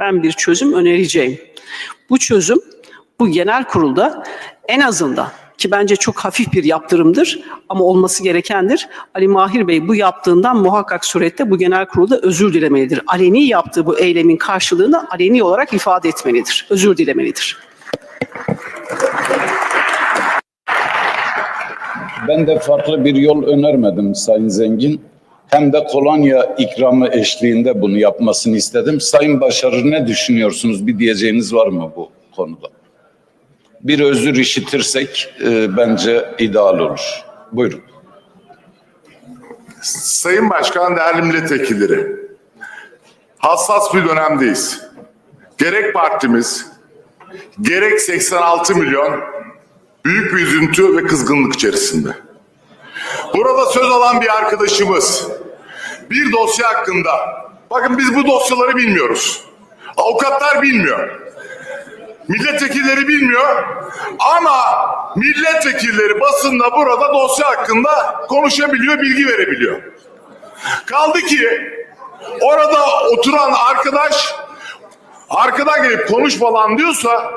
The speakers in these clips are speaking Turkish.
ben bir çözüm önereceğim. Bu çözüm bu genel kurulda en azından ki bence çok hafif bir yaptırımdır ama olması gerekendir. Ali Mahir Bey bu yaptığından muhakkak surette bu genel kurulda özür dilemelidir. Aleni yaptığı bu eylemin karşılığını aleni olarak ifade etmelidir. Özür dilemelidir. Ben de farklı bir yol önermedim Sayın Zengin. Hem de kolonya ikramı eşliğinde bunu yapmasını istedim. Sayın Başarı ne düşünüyorsunuz? Bir diyeceğiniz var mı bu konuda? Bir özür işitirsek e, bence ideal olur. Buyurun. Sayın Başkan, değerli milletvekilleri, hassas bir dönemdeyiz. Gerek partimiz, gerek 86 milyon büyük bir üzüntü ve kızgınlık içerisinde. Burada söz alan bir arkadaşımız bir dosya hakkında, bakın biz bu dosyaları bilmiyoruz. Avukatlar bilmiyor. Milletvekilleri bilmiyor ama milletvekilleri basında burada dosya hakkında konuşabiliyor, bilgi verebiliyor. Kaldı ki orada oturan arkadaş arkadan gelip konuş falan diyorsa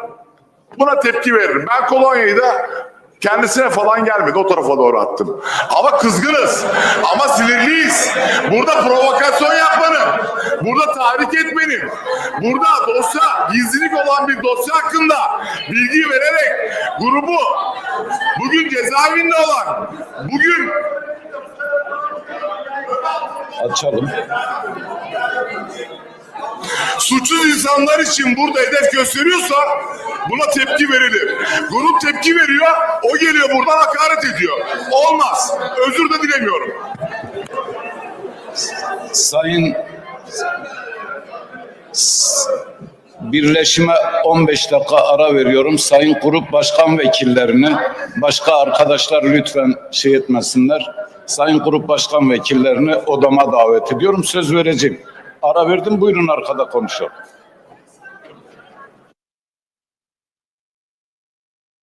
buna tepki veririm. Ben kolonyayı da kendisine falan gelmedi o tarafa doğru attım. Ama kızgınız. Ama sinirliyiz. Burada provokasyon yapmanın, burada tahrik etmenin, burada dosya, gizlilik olan bir dosya hakkında bilgi vererek grubu bugün cezaevinde olan, bugün Açalım. Suçsuz insanlar için burada hedef gösteriyorsa buna tepki verilir. Grup tepki veriyor, o geliyor buradan hakaret ediyor. Olmaz. Özür de dilemiyorum. Sayın Birleşime 15 dakika ara veriyorum. Sayın grup başkan vekillerini, başka arkadaşlar lütfen şey etmesinler. Sayın grup başkan vekillerini odama davet ediyorum. Söz vereceğim. Ara verdim buyurun arkada konuşalım.